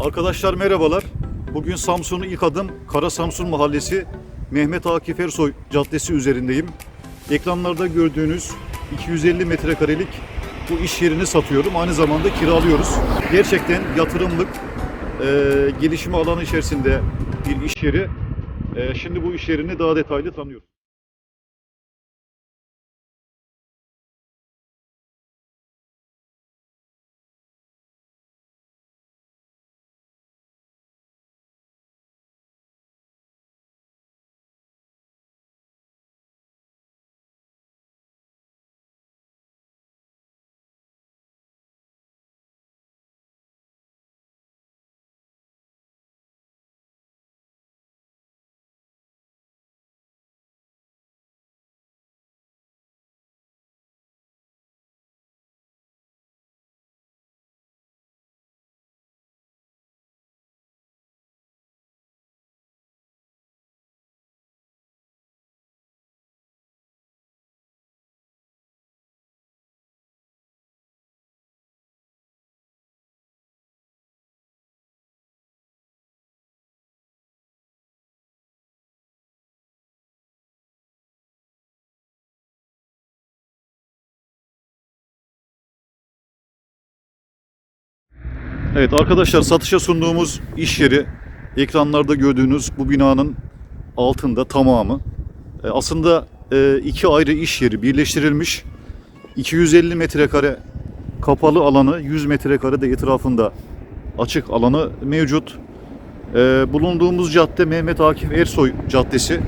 Arkadaşlar merhabalar. Bugün Samsun'un ilk adım Kara Samsun Mahallesi Mehmet Akif Ersoy Caddesi üzerindeyim. Ekranlarda gördüğünüz 250 metrekarelik bu iş yerini satıyorum. Aynı zamanda kiralıyoruz. Gerçekten yatırımlık, e, gelişme alanı içerisinde bir iş yeri. E, şimdi bu iş yerini daha detaylı tanıyoruz. Evet arkadaşlar satışa sunduğumuz iş yeri ekranlarda gördüğünüz bu binanın altında tamamı. E, aslında e, iki ayrı iş yeri birleştirilmiş. 250 metrekare kapalı alanı, 100 metrekare de etrafında açık alanı mevcut. E, bulunduğumuz cadde Mehmet Akif Ersoy Caddesi.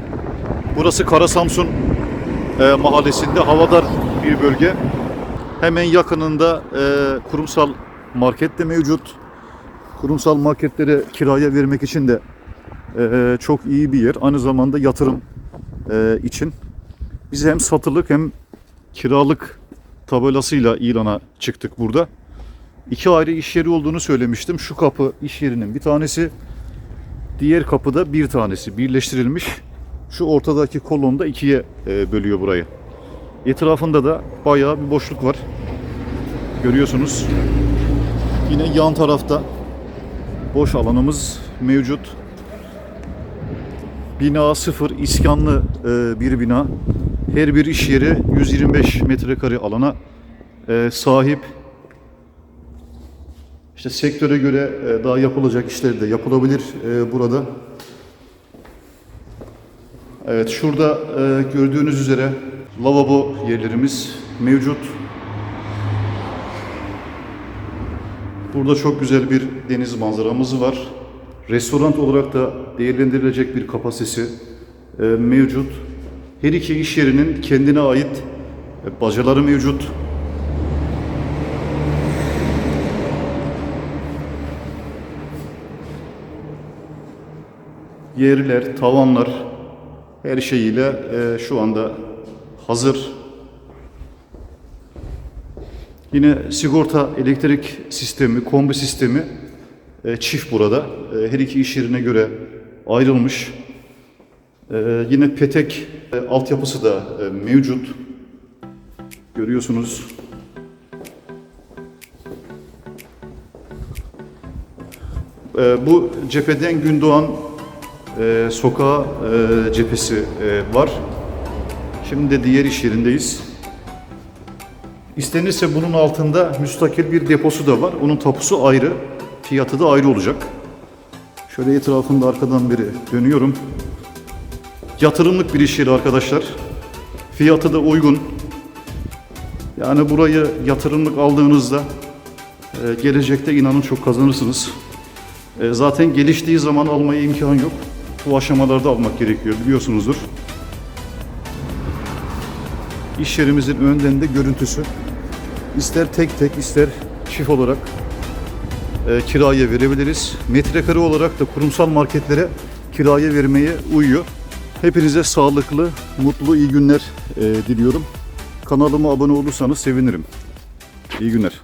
Burası Kara Samsun e, mahallesinde havadar bir bölge. Hemen yakınında e, kurumsal market de mevcut. Kurumsal marketlere kiraya vermek için de e, çok iyi bir yer. Aynı zamanda yatırım e, için. Biz hem satılık hem kiralık tabelasıyla ilana çıktık burada. İki ayrı iş yeri olduğunu söylemiştim. Şu kapı iş yerinin bir tanesi, diğer kapıda bir tanesi birleştirilmiş. Şu ortadaki kolonda ikiye e, bölüyor burayı. Etrafında da bayağı bir boşluk var. Görüyorsunuz. Yine yan tarafta boş alanımız mevcut. Bina sıfır iskanlı e, bir bina. Her bir iş yeri 125 metrekare alana e, sahip. İşte sektöre göre e, daha yapılacak işler de yapılabilir burada. Evet şurada gördüğünüz üzere lavabo yerlerimiz mevcut. Burada çok güzel bir deniz manzaramız var. Restoran olarak da değerlendirilecek bir kapasitesi e, mevcut. Her iki iş yerinin kendine ait e, bacaları mevcut. Yerler, tavanlar her şeyiyle e, şu anda hazır. Yine sigorta elektrik sistemi, kombi sistemi e, çift burada. E, her iki iş yerine göre ayrılmış. E, yine petek e, altyapısı da mevcut. Görüyorsunuz. Bu cepheden Gündoğan e, sokağı e, cephesi var. Şimdi de diğer iş yerindeyiz. İstenirse bunun altında müstakil bir deposu da var. Onun tapusu ayrı, fiyatı da ayrı olacak. Şöyle etrafında arkadan biri dönüyorum. Yatırımlık bir iş yeri arkadaşlar. Fiyatı da uygun. Yani burayı yatırımlık aldığınızda e, gelecekte inanın çok kazanırsınız. E, zaten geliştiği zaman almaya imkan yok. Bu aşamalarda almak gerekiyor biliyorsunuzdur. İş yerimizin önden de görüntüsü. İster tek tek ister çift olarak e, kiraya verebiliriz. Metrekare olarak da kurumsal marketlere kiraya vermeye uyuyor. Hepinize sağlıklı, mutlu, iyi günler e, diliyorum. Kanalıma abone olursanız sevinirim. İyi günler.